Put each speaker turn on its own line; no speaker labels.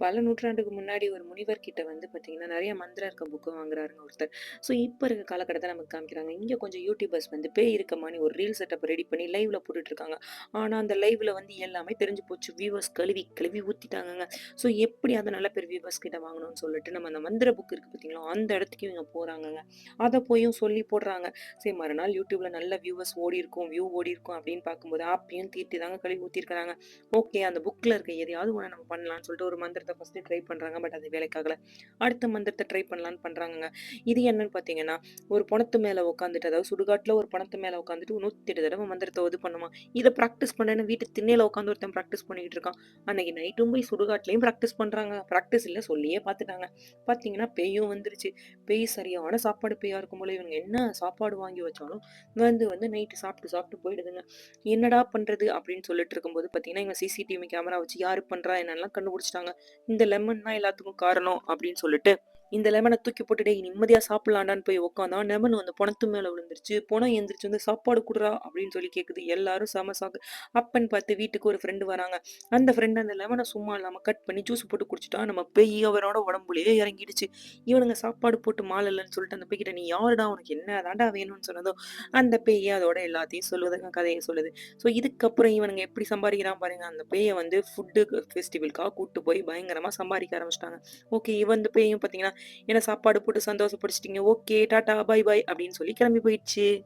பல நூற்றாண்டுக்கு முன்னாடி ஒரு முனிவர் கிட்ட வந்து பார்த்தீங்கன்னா, நிறைய மந்திரம் இருக்க புக்கு வாங்குறாருங்க ஒருத்தர். ஸோ இப்போ இருக்க காலகட்டத்தில நமக்கு காமிக்கிறாங்க. இங்கே கொஞ்சம் யூடியூபர்ஸ் வந்து பேய் இருக்கமானி ஒரு ரீல் செட்டப் ரெடி பண்ணி லைவ்ல போட்டுட்ருக்காங்க. ஆனால் அந்த லைவ்ல வந்து எல்லாமே தெரிஞ்சு போச்சு. வியூவர்ஸ் கழுவி கழுவி ஊத்திட்டாங்கங்க. ஸோ எப்படி அதை நல்ல பேர் வியூவர்ஸ் கிட்ட வாங்கணும்னு சொல்லிட்டு நம்ம அந்த மந்திர புக் இருக்கு பார்த்தீங்களா, அந்த இடத்துக்கு இவங்க போகிறாங்கங்க அதை போயும் சொல்லி போடுறாங்க. சரி மறுநாள் யூடியூப்ல நல்ல வியூவர்ஸ் ஓடியிருக்கும், வியூ ஓடியிருக்கும் அப்படின்னு பார்க்கும்போது, அப்பயும் தீர்த்தி தாங்க கழுவி ஊத்திருக்கிறாங்க ஓகே அந்த புக்ல இருக்க எதையாவது ஒன்று நம்ம பண்ணலாம்னு சொல்லிட்டு ஒரு மந்திரத்தை ஃபஸ்ட்டு ட்ரை பண்ணுறாங்க பட் அது வேலைக்காகல. அடுத்த மந்திரத்தை ட்ரை பண்ணலான்னு பண்ணுறாங்கங்க இது என்னன்னு பார்த்தீங்கன்னா, ஒரு பணத்து மேலே உட்காந்துட்டு அதாவது சுடுகாட்டில் ஒரு பணத்து மேலே உட்காந்துட்டு நூற்றெட்டு தடவை மந்திரத்தை இது பண்ணுமா இதை பிராக்டிஸ் பண்ணேன்னு வீட்டு திண்ணையில் உட்காந்து ஒருத்தன் ப்ராக்டிஸ் பண்ணிக்கிட்டு இருக்கான். அன்னைக்கு நைட்டும் போய் சுடுகாட்லேயும் ப்ராக்டிஸ் பண்ணுறாங்க ப்ராக்டிஸ் இல்லை சொல்லியே பார்த்துட்டாங்க. பார்த்தீங்கன்னா பேயும் வந்துருச்சு. பேய் சரியான சாப்பாடு பேயா இருக்கும் போல. இவங்க என்ன சாப்பாடு வாங்கி வச்சாலும் வந்து வந்து நைட்டு சாப்பிட்டு சாப்பிட்டு போயிடுதுங்க. என்னடா பண்ணுறது அப்படின்னு சொல்லிட்டு இருக்கும்போது பார்த்தீங்கன்னா, இவங்க சிசிடிவி கேமரா வச்சு யார் பண்ணுறா என்னெல்லாம் கண்டுபிடிச்சிட்டாங்க இந்த லெமன் தான் எல்லாத்துக்கும் காரணம் அப்படின்னு சொல்லிட்டு, இந்த லெமனை தூக்கி போட்டு டேய் நிம்மதியா சாப்பிடலாம்டான்னு போய் உட்காந்தா, லெமன் வந்து பணத்து மேல விழுந்துருச்சு. பணம் எந்திரிச்சு வந்து சாப்பாடு குடுறா அப்படின்னு சொல்லி கேட்குது. எல்லாரும் செம சாக்கு அப்பன்னு பார்த்து வீட்டுக்கு ஒரு ஃப்ரெண்டு வராங்க. அந்த ஃப்ரெண்ட் அந்த லெமனை சும்மா இல்லாம கட் பண்ணி ஜூஸ் போட்டு குடிச்சிட்டா நம்ம பேய் அவனோட உடம்புலயே இறங்கிடுச்சு. இவனுங்க சாப்பாடு போட்டு மாலை இல்லைன்னு சொல்லிட்டு அந்த பேய்கிட்ட, "நீ யாருடா? உனக்கு என்ன தாண்டா வேணும்னு" சொன்னதோ அந்த பேய் அதோட எல்லாத்தையும் சொல்லுதுங்க. கதையை சொல்லுது. ஸோ இதுக்கப்புறம் இவனுங்க எப்படி சம்பாதிக்கிறான் பாருங்க. அந்த பேயை வந்து ஃபுட்டு ஃபெஸ்டிவலுக்காக கூப்பிட்டு போய் பயங்கரமா சம்பாதிக்க ஆரம்பிச்சிட்டாங்க ஓகே இவன் இந்த பேயும் பார்த்தீங்கன்னா, என்ன சாப்பாடு போட்டு சந்தோஷப்படுத்திட்டீங்க. ஓகே டாட்டா, பாய் பாய் அப்படின்னு சொல்லி கிளம்பி போயிடுச்சு.